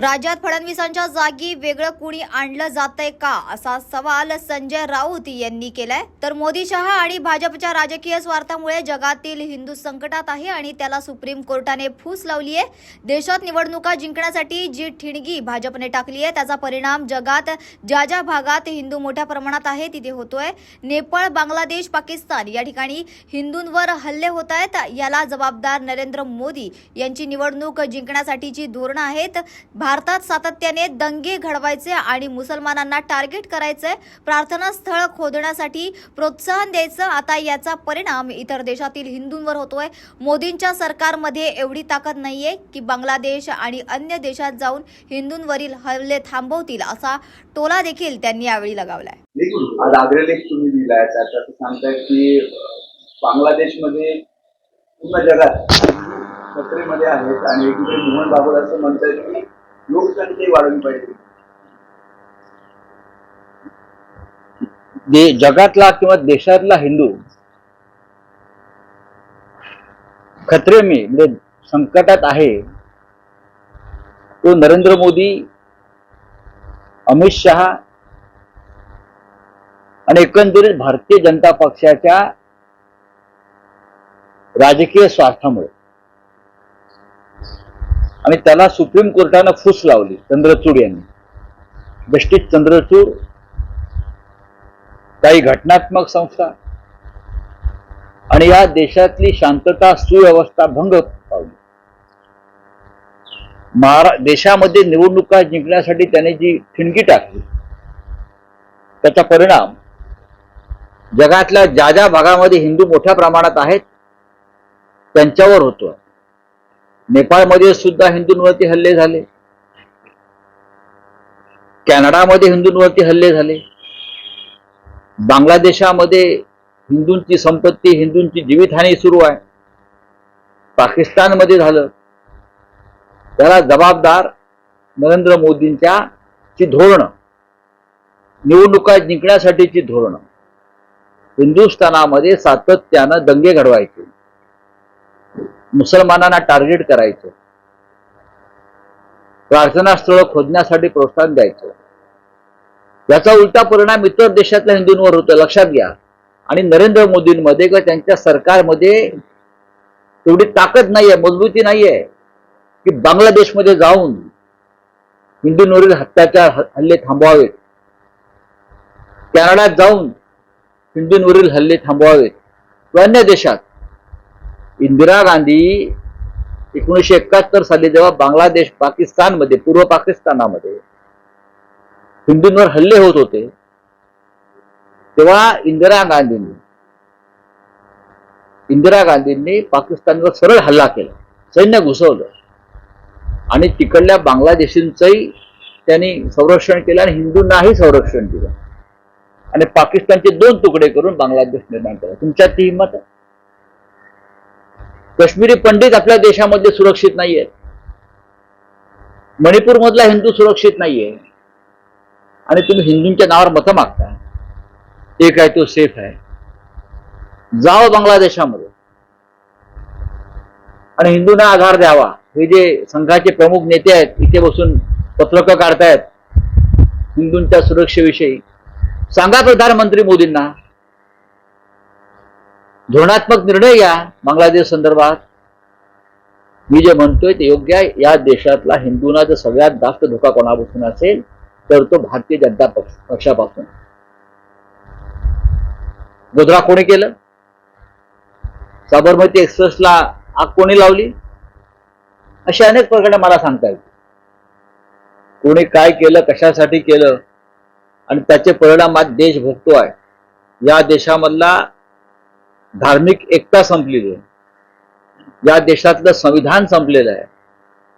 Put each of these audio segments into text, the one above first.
राज्यात फडणवीसांच्या जागी वेगळं कुणी आणलं जातंय का असा सवाल संजय राऊत यांनी केलाय. तर मोदी शहा आणि भाजपच्या राजकीय स्वार्थामुळे जगातील हिंदू संकटात आहे आणि त्याला सुप्रीम कोर्टाने फूस लावली आहे. देशात निवडणुका जिंकण्यासाठी जी ठिणगी भाजपने टाकली आहे त्याचा परिणाम जगात ज्या ज्या भागात हिंदू मोठ्या प्रमाणात आहे तिथे होतोय. नेपाळ बांगलादेश पाकिस्तान या ठिकाणी हिंदूंवर हल्ले होत आहेत. याला जबाबदार नरेंद्र मोदी यांची निवडणूक जिंकण्यासाठीची धोरणं आहेत. भारतात सातत्याने दंगे घडवायचे आणि मुसलमानांना टार्गेट करायचे प्रार्थना स्थळ खोदण्यासाठी प्रोत्साहन द्यायचं आता याचा परिणाम इतर देशातील हिंदूंवर होतोय. मोदींच्या सरकारमध्ये एवढी ताकद नाहीये की बांगलादेश आणि अन्य देशात जाऊन हिंदूंवरील हल्ले थांबवतील असा टोला देखील त्यांनी यावेळी लगावलाय. आज तुम्ही दिलाय त्यात सांगताय की बांगलादेशमध्ये पूर्ण जगात खतरेमध्ये आहेत आणि मोहन बाबत असं म्हणतात की लोकसंख्या वाढवली पाहिजे. दे जगातला किंवा देशातला हिंदू खतरे मी म्हणजे संकटात आहे तो नरेंद्र मोदी अमित शहा आणि एकंदरीत भारतीय जनता पक्षाच्या राजकीय स्वार्थामुळे. आणि त्याला सुप्रीम कोर्टानं फूस लावली चंद्रचूड यांनी. जस्टिस चंद्रचूड काही घटनात्मक संस्था आणि या देशातली शांतता सुव्यवस्था भंग पावली. महारा देशामध्ये निवडणुका जिंकण्यासाठी त्याने जी ठिणगी टाकली त्याचा परिणाम जगातल्या ज्या ज्या भागामध्ये हिंदू मोठ्या प्रमाणात आहेत त्यांच्यावर होतो. नेपाळमध्ये सुद्धा हिंदूंवरती हल्ले झाले. कॅनडामध्ये हिंदूंवरती हल्ले झाले. बांगलादेशामध्ये हिंदूंची संपत्ती हिंदूंची जीवितहानी सुरू आहे. पाकिस्तानमध्ये झालं. त्याला जबाबदार नरेंद्र मोदींच्या ची धोरणं. निवडणुका जिंकण्यासाठीची धोरणं. हिंदुस्थानामध्ये सातत्यानं दंगे घडवायचे. मुसलमानांना टार्गेट करायचं. प्रार्थनास्थळं खोदण्यासाठी प्रोत्साहन द्यायचं. याचा उलटा परिणाम इतर देशातल्या हिंदूंवर होतो लक्षात घ्या. आणि नरेंद्र मोदींमध्ये किंवा त्यांच्या सरकारमध्ये तेवढी ताकद नाहीये मजबूती नाहीये की बांगलादेशमध्ये जाऊन हिंदूंवरील हत्याचार हल्ले थांबवावेत. कॅनडात जाऊन हिंदूंवरील हल्ले थांबवावेत. किंवा अन्य देशात इंदिरा गांधी एकोणीसशे एकाहत्तर साली जेव्हा बांगलादेश पाकिस्तानमध्ये पूर्व पाकिस्तानामध्ये हिंदूंवर हल्ले होत होते तेव्हा इंदिरा गांधींनी इंदिरा गांधींनी पाकिस्तानवर सरळ हल्ला केला सैन्य घुसवलं आणि तिकडल्या बांगलादेशींचंही त्यांनी संरक्षण केलं आणि हिंदूंनाही संरक्षण दिलं. आणि पाकिस्तानचे दोन तुकडे करून बांगलादेश निर्माण केला. तुमच्यात ती हिंमत आहे? काश्मीरी पंडित आपल्या देशामध्ये सुरक्षित नाहीयेत. मणिपूर मधला हिंदू सुरक्षित नाहीये. आणि तुम्ही हिंदूंच्या नावावर मतं मागता एक आहे तो सेफ आहे. जावं बांगलादेशामध्ये. आणि हिंदूंना आधार द्यावा. हे जे संघाचे प्रमुख नेते आहेत इथे बसून पत्रकं काढतायत हिंदूंच्या सुरक्षेविषयी. सांगा प्रधानमंत्री मोदींना धोरणात्मक निर्णय घ्या बांगलादेश संदर्भात. मी जे म्हणतोय ते योग्य आहे. या देशातला हिंदूंना जर सगळ्यात जास्त धोका कोणापासून असेल तर तो भारतीय जनता पक्ष पक्षापासून. गोधरा कोणी केलं? साबरमती एक्सप्रेसला आग कोणी लावली? अशा अनेक प्रकारे मला सांगता येईल कोणी काय केलं कशासाठी केलं आणि त्याचे परिणाम आज देश आहे. या देशामधला धार्मिक एकता संपलेली आहे. या देशातलं संविधान संपलेलं आहे.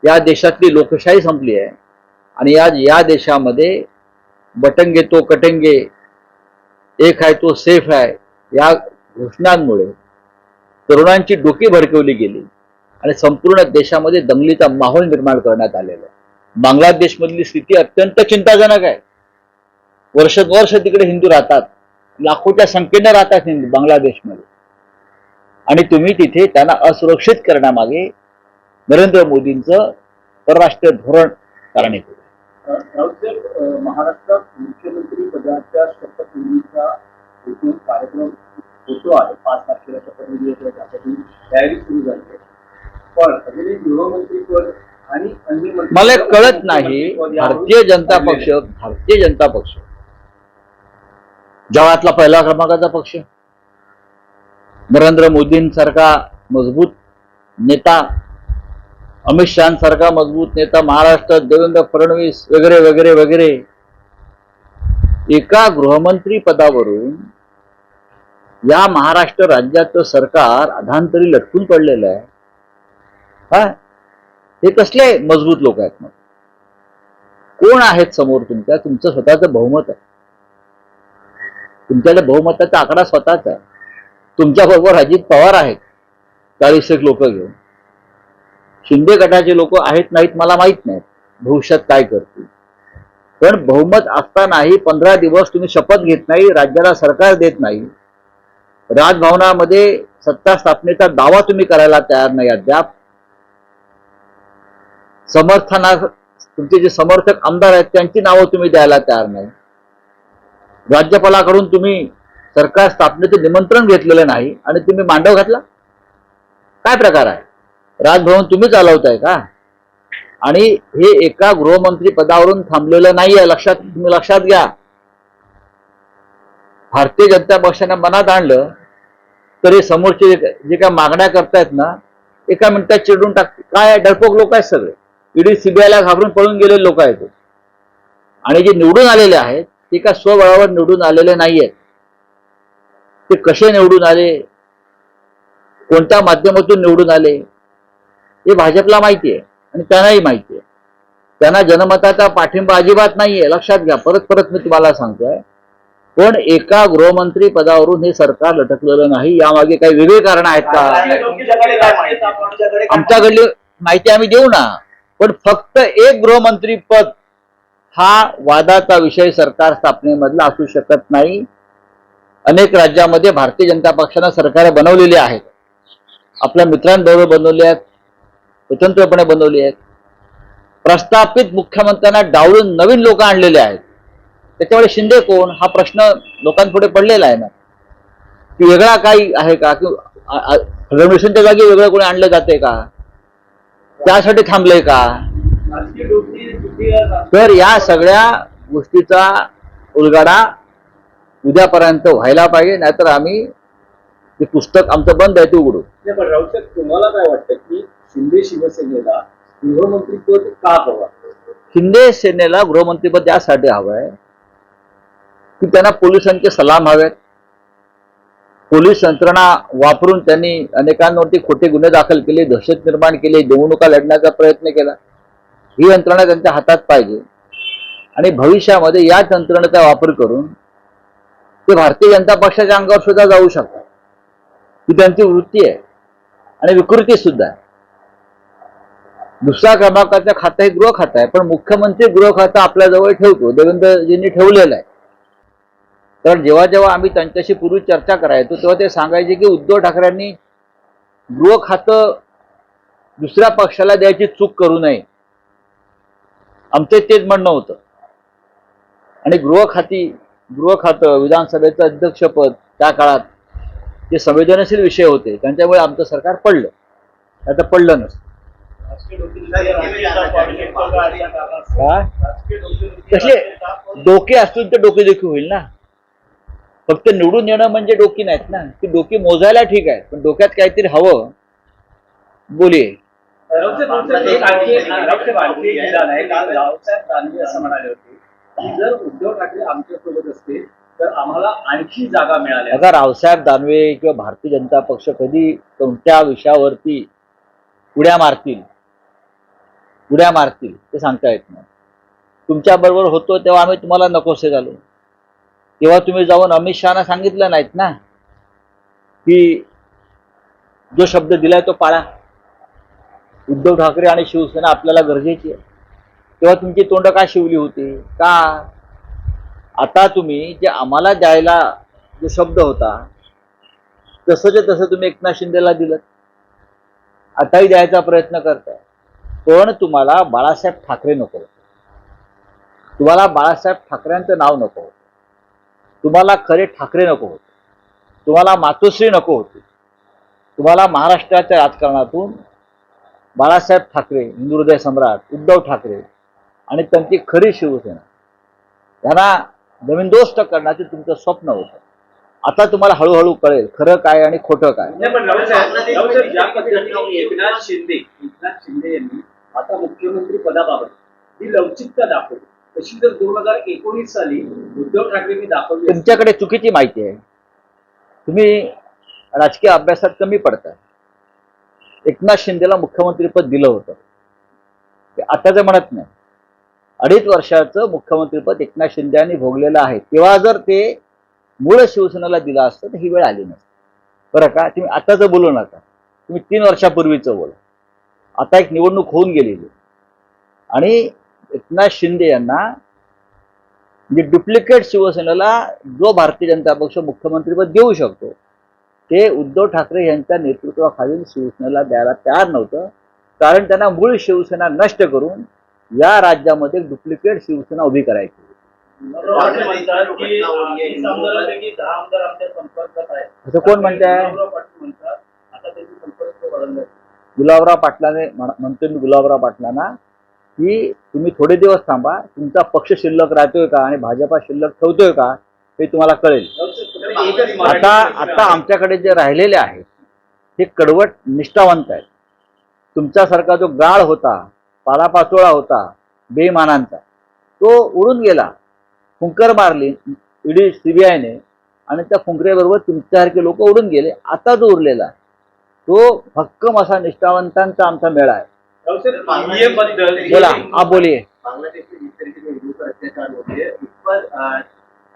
या देशातली लोकशाही संपली आहे. आणि आज या देशामध्ये बटंगे तो कटंगे एक आहे तो सेफ आहे या घोषणांमुळे तरुणांची डोकी भडकवली गेली. आणि संपूर्ण देशामध्ये दंगलीचा माहोल निर्माण करण्यात आलेला आहे. बांगलादेशमधली स्थिती अत्यंत चिंताजनक आहे. वर्षोत्वर्ष तिकडे हिंदू राहतात. लाखोच्या संख्येनं राहतात हिंदू बांगलादेशमध्ये. आणि तुम्ही तिथे त्यांना असुरक्षित करण्यामागे नरेंद्र मोदींचं परराष्ट्र धोरण कारणीभूत आहे. राऊतसाहेब अ, महाराष्ट्रात मुख्यमंत्री पदाच्या शपथविधीचा एकूण कार्यक्रम होतो आहे पाच तारखेला शपथविधी येतो त्यासाठी तयारी सुरू झाली आहे पण अजूनही गृहमंत्रीपद आणि अन्य मंत्री- मला कळत नाही भारतीय जनता पक्ष. भारतीय जनता पक्ष जगातला पहिला क्रमांकाचा पक्ष नरेंद्र मोदींसारखा मजबूत नेता अमित शहासारखा मजबूत नेता महाराष्ट्रात देवेंद्र फडणवीस वगैरे वगैरे वगैरे. एका गृहमंत्री पदावरून या महाराष्ट्र राज्याचं सरकार अधांतरी लटकून पडलेलं आहे. हा? हे कसले मजबूत लोक आहेत मग? कोण आहेत समोर तुमच्या? तुमचं स्वतःचं बहुमत आहे. तुमच्याला बहुमताचा आकडा स्वतःचा आहे. तुमच्याबरोबर अजित पवार आहेत. चाळीस एक लोक घेऊन. शिंदे गटाचे लोक आहेत नाहीत मला माहीत नाहीत भविष्यात काय करतील. पण बहुमत असतानाही पंधरा दिवस तुम्ही शपथ घेत नाही राज्याला सरकार देत नाही. राजभवनामध्ये सत्ता स्थापनेचा दावा तुम्ही करायला तयार नाही अद्याप. समर्थना तुमचे जे समर्थक आमदार आहेत त्यांची नावं तुम्ही द्यायला तयार नाही. राज्यपालाकडून तुम्ही सरकार स्थापनेचं निमंत्रण घेतलेलं नाही आणि तुम्ही मांडव घातला? काय प्रकार आहे? राजभवन तुम्ही चालवताय का? आणि हे एका गृहमंत्री पदावरून थांबलेलं आहे लक्षात तुम्ही लक्षात घ्या. भारतीय जनता पक्षाने मनात आणलं तर हे समोरचे जे काय मागण्या करतायत ना एका मिनिटात चिडून टाकते काय डरपोक लोक आहेत सगळे. ईडी सीबीआयला घाबरून पळून गेलेले लोक आहेत. आणि जे निवडून आलेले आहेत ते का स्वबळावर निवडून आलेले नाही आहेत ते कसे निवडून आले? कोणत्या माध्यमातून निवडून आले? हे भाजपला माहिती आहे आणि त्यांनाही माहिती आहे. त्यांना जनमताचा पाठिंबा अजिबात नाहीये. लक्षात घ्या. परत परत मी तुम्हाला सांगतोय. पण एका गृहमंत्री पदावरून हे सरकार लटकलेलं नाही. यामागे काही वेगळे कारण आहेत का? आमच्याकडली माहिती आम्ही देऊ ना. पण फक्त एक गृहमंत्री पद हा वादाचा विषय सरकार स्थापनेमधला असू शकत नाही. अनेक राज्यामध्ये भारतीय जनता पक्षानं सरकार बनवलेली आहेत. आपल्या मित्रांबरोबर बनवली आहेत स्वतंत्रपणे बनवली आहेत. प्रस्थापित मुख्यमंत्र्यांना डावळून नवीन लोक आणलेले आहेत. त्याच्यामुळे शिंदे कोण? हा प्रश्न लोकांपुढे पडलेला आहे ना. की वेगळा काही आहे का? की फडणवीसांच्या जागी वेगळं कोणी आणलं जाते का? त्यासाठी थांबलंय का? तर या सगळ्या गोष्टीचा उलगाडा उद्यापर्यंत व्हायला पाहिजे नाहीतर आम्ही ते पुस्तक आमचं बंद आहे ते उघडू पण तुम्हाला काय वाटतं की शिंदे शिवसेनेला गृहमंत्रीपद का हवं? शिंदे सेनेला गृहमंत्रीपद यासाठी हवं आहे की त्यांना पोलिसांचे सलाम हवेत. पोलीस यंत्रणा वापरून त्यांनी अनेकांवरती खोटे गुन्हे दाखल केले दहशत निर्माण केली निवडणुका लढण्याचा प्रयत्न केला. ही यंत्रणा त्यांच्या हातात पाहिजे. आणि भविष्यामध्ये या यंत्रणेचा वापर करून ते भारतीय जनता पक्षाच्या अंगावर सुद्धा जाऊ शकतात. ही त्यांची वृत्ती आहे. आणि विकृती सुद्धा आहे. दुसऱ्या क्रमांकाचं खातं हे गृह खातं आहे. पण मुख्यमंत्री गृह खातं आपल्याजवळ ठेवतो. देवेंद्रजींनी ठेवलेलं आहे. तर जेव्हा जेव्हा आम्ही त्यांच्याशी पूर्वी चर्चा करायचो तेव्हा ते सांगायचे की उद्धव ठाकरेंनी गृह खातं दुसऱ्या पक्षाला द्यायची चूक करू नये. आमचं तेच म्हणणं होतं. आणि गृह खाती गृह खातं विधानसभेचं अध्यक्षपद त्या काळात ते संवेदनशील विषय होते त्यांच्यामुळे आमचं सरकार पडलं. आता पडलं नसतं. कसले? डोके असतील तर डोकेदुखी होईल ना. फक्त निवडून येणं म्हणजे डोकी नाहीत ना. ती डोकी मोजायला ठीक आहे पण डोक्यात काहीतरी हवं. बोलिये. रावसाहेब दानवे असं म्हणाले होते जर उद्धव ठाकरे आमच्यासोबत असते तर आम्हाला आणखी जागा मिळाल्या आता रावसाहेब दानवे किंवा भारतीय जनता पक्ष कधी कोणत्या विषयावरती उड्या मारतील उड्या मारतील ते सांगता येत नाही. तुमच्या बरोबर होतो तेव्हा आम्ही तुम्हाला नकोसे झालो तेव्हा तुम्ही जाऊन अमित शहाना सांगितलं नाहीत ना? की जो शब्द दिलाय तो पाळा. उद्धव ठाकरे आणि शिवसेना आपल्याला गरजेची आहे. तेव्हा तुमची तोंड का शिवली होती? का? आता तुम्ही जे आम्हाला द्यायला जो शब्द होता तसंच्या तसं तुम्ही एकनाथ शिंदेला दिलं. आताही द्यायचा प्रयत्न करताय. पण तुम्हाला बाळासाहेब ठाकरे नको तुम्हाला बाळासाहेब ठाकरेंचं नाव नको होतं. तुम्हाला खरे ठाकरे नको होते. तुम्हाला मातोश्री नको होती. तुम्हाला महाराष्ट्राच्या राजकारणातून बाळासाहेब ठाकरे हिंदू हृदय सम्राट उद्धव ठाकरे आणि त्यांची खरी शिवसेना. यांना जमीनदोस्त करण्याचे तुमचं स्वप्न होतं. आता तुम्हाला हळूहळू कळेल खरं काय आणि खोटं काय. एकनाथ शिंदे एकनाथ शिंदे यांनी आता मुख्यमंत्री पदाबाबत ही लवचिकता दाखवली तशी जर दोन हजार एकोणीस साली उद्धव ठाकरेंनी दाखवली तुमच्याकडे चुकीची माहिती आहे. तुम्ही राजकीय अभ्यासात कमी पडताय. एकनाथ शिंदेला मुख्यमंत्रीपद दिलं होतं. ते आताचं म्हणत नाही. अडीच वर्षाचं मुख्यमंत्रीपद एकनाथ शिंदे यांनी भोगलेलं आहे. तेव्हा जर ते मूळ शिवसेनेला दिलं असतं तर ही वेळ आली नसती. बरं का? तुम्ही आताचं बोलू नका तुम्ही तीन वर्षापूर्वीचं बोला. आता एक निवडणूक होऊन गेलेली आणि एकनाथ शिंदे यांना म्हणजे डुप्लिकेट शिवसेनेला जो भारतीय जनता पक्ष मुख्यमंत्रीपद देऊ शकतो ते उद्धव ठाकरे यांच्या नेतृत्वाखालील शिवसेनेला द्यायला तयार नव्हतं. कारण त्यांना मूळ शिवसेना नष्ट करून या राज्यामध्ये डुप्लिकेट शिवसेना उभी करायची. असं कोण म्हणताय? गुलाबराव पाटलाने म्हण- म्हणतो मी गुलाबराव पाटलांना की तुम्ही थोडे दिवस थांबा तुमचा पक्ष शिल्लक राहतोय का आणि भाजपा शिल्लक ठेवतोय का हे तुम्हाला कळेल. आता आता. आमच्याकडे जे राहिलेले आहेत ते कडवट निष्ठावंत आहेत. तुमच्यासारखा जो गाळ होता पालापाचोळा होता बेमानांचा तो उडून गेला फुंकर मारली ईडी सीबीआयने आणि त्या फुंकरेबरोबर तुमच्यासारखे लोक उडून गेले आता जो उरलेला तो भक्कम असा निष्ठावंतांचा आमचा मेळा आहे बोला आप बोलिए बांग्लादेश में जिस तरीके से हिंदू पर अत्याचार होते हैं उस पर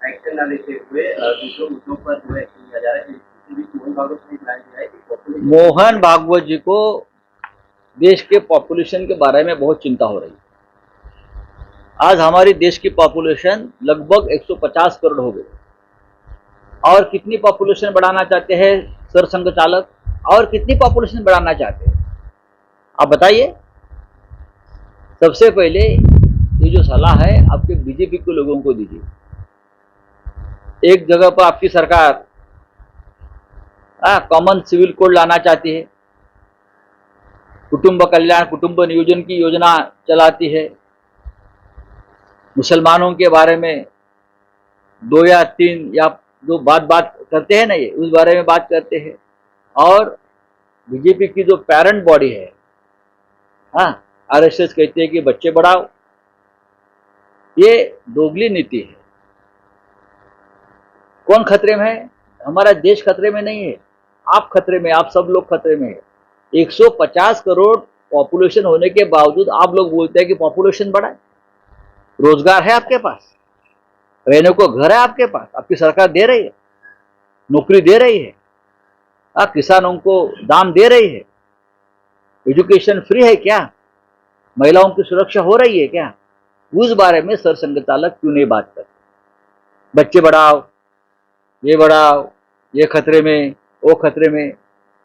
एक्शन न लेते हुए अ, दूसरों मुद्दों पर जो है एक्शन लिया जा रहा है इसी बीच मोहन भागवत ने बयान दिया है कि population- मोहन भागवत जी को देश के पॉपुलेशन के बारे में बहुत चिंता हो रही है। आज हमारी देश की पॉपुलेशन लगभग 150 करोड़ हो गई। और कितनी पॉपुलेशन बढ़ाना चाहते हैं सरसंघ चालक? और कितनी पॉपुलेशन बढ़ाना चाहते हैं? आप बताइए। सबसे पहले ये जो सलाह है, आपके बीजेपी के लोगों को दीजिए। एक जगह पर आपकी सरकार कॉमन सिविल कोड लाना चाहती है। कुटुंब कल्याण, कुटुंब नियोजन की योजना चलाती है। मुसलमानों के बारे में दो या तीन या जो बात बात करते हैं ना ये, उस बारे में बात करते हैं। और बीजेपी की जो पेरेंट बॉडी है हाँ आरएसएस कहती है कि बच्चे बढ़ाओ ये दोगली नीति है। कौन खतरे में है? हमारा देश खतरे में नहीं है। आप खतरे में आप सब लोग खतरे में है। 150 करोड़ पॉपुलेशन होने के बावजूद आप लोग बोलते हैं कि पॉपुलेशन बढ़ा है। रोज़गार है आपके पास। रहने को घर है आपके पास। आपकी सरकार दे रही है। नौकरी दे रही है। आप किसानों को दाम दे रही है। एजुकेशन फ्री है क्या? महिलाओं की सुरक्षा हो रही है क्या? उस बारे में सरसंघ चालक क्यों नहीं बात करते? बच्चे बढ़ाओ, ये बढ़ाओ, ये खतरे में, वो खतरे में।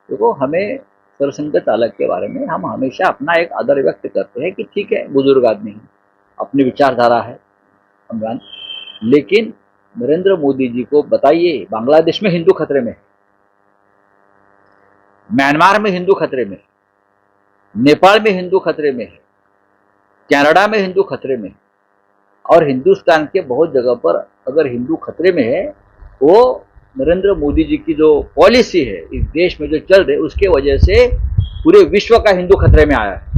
देखो, हमें सरसंघ चालक के बारे में हम हमेशा अपना एक आदर व्यक्त करते हैं कि ठीक है, बुज़ुर्ग आदमी है, अपनी विचारधारा है हम लेकिन नरेंद्र मोदी जी को बताइए, बांग्लादेश में हिंदू खतरे में म्यांमार में हिंदू खतरे में नेपाल में हिंदू खतरे में है, कनाडा में हिंदू खतरे में और हिंदुस्तान के बहुत जगह पर अगर हिंदू खतरे में है वो नरेंद्र मोदी जी की जो पॉलिसी है, इस देश में जो चल रही है, उसके वजह से पूरे विश्व का हिंदू खतरे में आया है।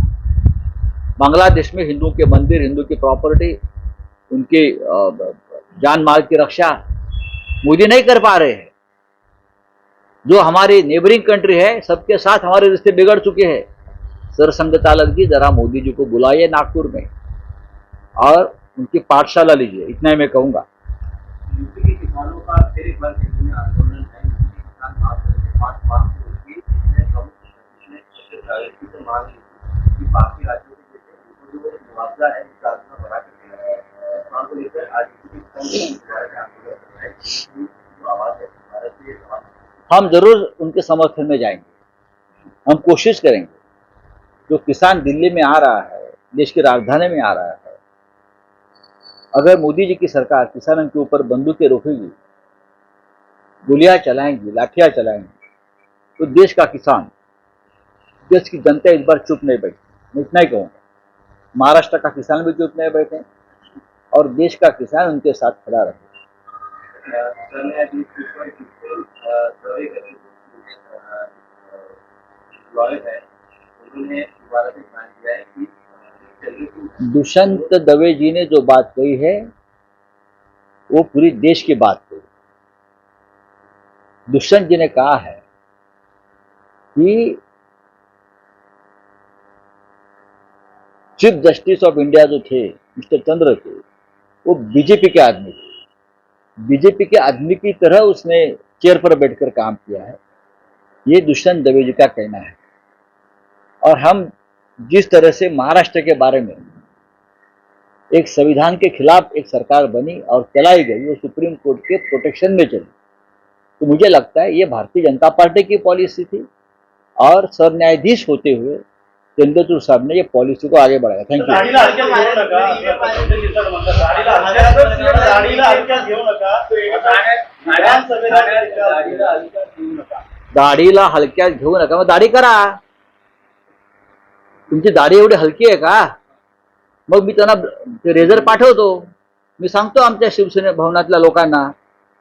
बांग्लादेश में हिंदुओं के मंदिर हिंदू की प्रॉपर्टी उनकी जान माल की रक्षा मोदी नहीं कर पा रहे हैं। जो हमारी नेबरिंग कंट्री है, सबके साथ हमारे रिश्ते बिगड़ चुके हैं। सरसंघ चालक जी, जरा मोदी जी को बुलाइए नागपुर में और उनकी पाठशाला लीजिए, इतना ही मैं कहूँगा। का फिर एक बार दिल्ली में आंदोलन है किसान करके प्रायोरिटी से मांग की बाकी राज्यों के जैसे जो मुआवजा है उसका आंदोलन बढ़ा के देना है। इस मांग को लेकर आज हम ज़रूर उनके समर्थन में जाएँगे। हम कोशिश करेंगे। जो किसान दिल्ली में आ रहा है, देश की राजधानी में आ रहा है अगर मोदी जी की सरकार किसानों के ऊपर बंदूकें रोकेगी, गोलियाँ चलाएँगी, लाठियाँ चलाएँगी तो देश का किसान, देश की जनता इस बार चुप नहीं बैठी। मैं इतना ही कहूँगा। महाराष्ट्र का किसान भी चुप नहीं बैठे और देश का किसान उनके साथ खड़ा रहे। है, उन्होंने दोबारा से बयान दिया है कि दुष्यंत दवे जी ने जो बात कही है, वो पूरी देश की बात कही। दुष्यंत जी ने कहा है कि चीफ जस्टिस ऑफ़ इंडिया जो थे मिस्टर चंद्र थे, वो बीजेपी के आदमी थे। बीजेपी के आदमी की तरह उसने चेयर पर बैठकर काम किया है। ये दुष्यंत दवे जी का कहना है। और हम जिस तरह से महाराष्ट्र के बारे में एक संविधान के खिलाफ एक सरकार बनी और चलाई गई वो सुप्रीम कोर्ट के प्रोटेक्शन में चली। तो मुझे लगता है ये भारतीय जनता पार्टी की पॉलिसी थी और सर न्यायाधीश होते हुए चंद्रचूड़ साहब ने ये पॉलिसी को आगे बढ़ाया। थैंक यू दाढीला हलक्यात घेऊ नका दाढीला हलक्यात घेऊ तुमची दाढी एवढी हलकी आहे का? मग मी त्यांना ते रेझर पाठवतो. मी सांगतो आमच्या शिवसेने भवनातल्या लोकांना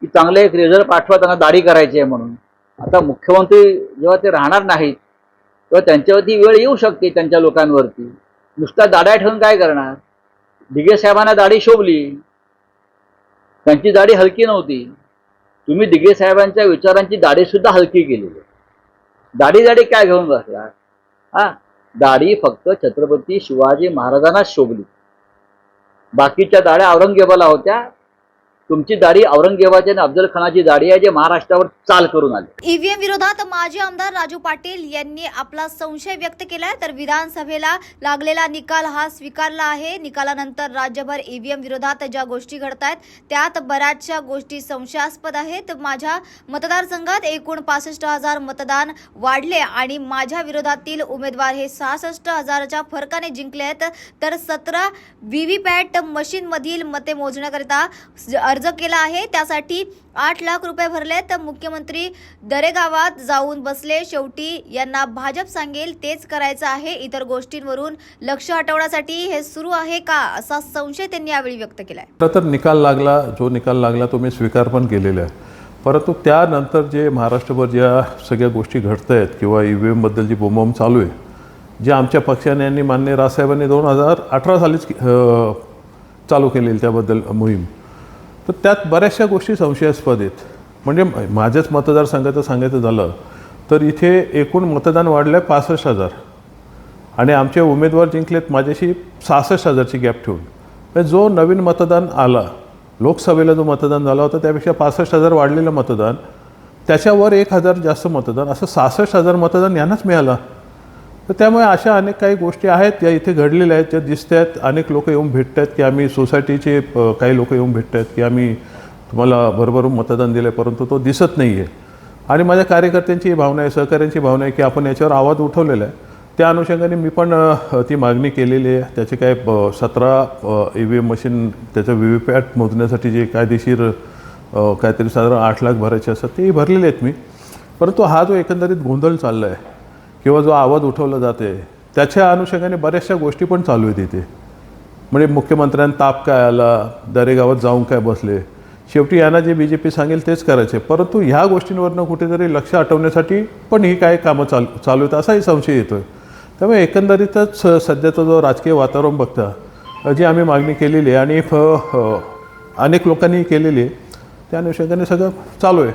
की चांगले एक रेझर पाठवा त्यांना दाढी करायची आहे म्हणून. आता मुख्यमंत्री जेव्हा ते राहणार नाहीत तेव्हा त्यांच्यावरती वेळ येऊ शकते त्यांच्या लोकांवरती. नुसता दाड्या ठेवून काय करणार? दिगे साहेबांना दाढी शोभली. त्यांची दाढी हलकी नव्हती. तुम्ही दिगे साहेबांच्या विचारांची दाढी सुद्धा हलकी केलेली दाढी दाढी काय घेऊन बसला? हा? दाढी फक्त छत्रपती शिवाजी महाराजांनाच शोभली. बाकीच्या दाढ्या औरंगजेबाला होत्या तुमची दाढी औरंगजेबाची आणि अफजल खानाची दाढी आहे जे महाराष्ट्रावर चाल करून आले. ईव्हीएम विरोधात माजी आमदार राजू पाटील यांनी आपला संशय व्यक्त केलाय. तर विधानसभेला लागलेला निकाल हा स्वीकारला आहे. निकालानंतर राज्यभर ईव्हीएम विरोधात ज्या गोष्टी घडत आहेत त्यात बऱ्याचशा गोष्टी संशयास्पद आहेत. माझ्या मतदारसंघात एकूण पासष्ट हजार मतदान वाढले आणि माझ्या विरोधातील उमेदवार हे सहासष्ट हजाराच्या फरकाने जिंकले आहेत तर सतरा व्हीव्हीपॅट मशीनमधील मते मोजण्याकरिता अर्ज केला आहे. त्यासाठी आठ लाख रुपये भरले तर मुख्यमंत्री दरेगावात जाऊन बसले. शेवटी यांना भाजप सांगेल तेच करायचं आहे. इतर गोष्टींवरून लक्ष हटवण्यासाठी हे सुरू आहे का असा संशय त्यांनी यावेळी व्यक्त केलाय. आहे तर निकाल लागला. जो निकाल लागला तो मी स्वीकार पण केलेला आहे. परंतु त्यानंतर जे महाराष्ट्रभर ज्या सगळ्या गोष्टी घडत आहेत किंवा ई व्ही एमबद्दल जी बोंबाबोंब चालू आहे जे आमच्या पक्षाने आणि मान्य राजसाहेबांनी दोन हजार अठरा सालीच चालू केलेली त्याबद्दल मोहीम तर त्यात बऱ्याचशा गोष्टी संशयास्पद आहेत. म्हणजे माझ्याच मतदारसंघाचं सांगायचं झालं तर इथे एकूण मतदान वाढलं आहे पासष्ट हजार. आणि आमचे उमेदवार जिंकलेत माझ्याशी सहासष्ट हजारची गॅप ठेवून. म्हणजे जो नवीन मतदान आला लोकसभेला जो मतदान झाला होता त्यापेक्षा पासष्ट हजार वाढलेलं मतदान त्याच्यावर एक हजार जास्त मतदान असं सहासष्ट हजार मतदान यांनाच मिळालं. तर त्यामुळे अशा अनेक काही गोष्टी आहेत या इथे घडलेल्या आहेत ज्या दिसत आहेत. अनेक लोक येऊन भेटत आहेत की आम्ही सोसायटीचे काही लोक येऊन भेटत आहेत की आम्ही तुम्हाला भरभरून मतदान दिलं आहे परंतु तो दिसत नाही आहे आणि माझ्या कार्यकर्त्यांची ही भावना आहे सहकाऱ्यांची भावना आहे की आपण याच्यावर आवाज उठवलेला आहे. त्या अनुषंगाने मी पण ती मागणी केलेली आहे. त्याचे काय सतरा ई व्ही एम मशीन त्याचं व्ही व्ही पॅट मोजण्यासाठी जे कायदेशीर काहीतरी साधारण आठ लाख भरायचे असतात तेही भरलेले आहेत मी. परंतु हा जो एकंदरीत गोंधळ चालला आहे किंवा जो आवाज उठवला जाते त्याच्या अनुषंगाने बऱ्याचशा गोष्टी पण चालू आहेत इथे. म्हणजे मुख्यमंत्र्यांना ताप काय आला दरेगावात जाऊन काय बसले? शेवटी यांना जे बी जे पी सांगेल तेच करायचे. परंतु ह्या गोष्टींवरनं कुठेतरी लक्ष हटवण्यासाठी पण ही काय कामं चाल चालू आहेत असाही संशय येतो आहे त्यामुळे एकंदरीतच सध्याचा जो राजकीय वातावरण बघता जी आम्ही मागणी केलेली आहे आणि फ- अनेक लोकांनी केलेली आहे त्या अनुषंगाने सगळं चालू आहे.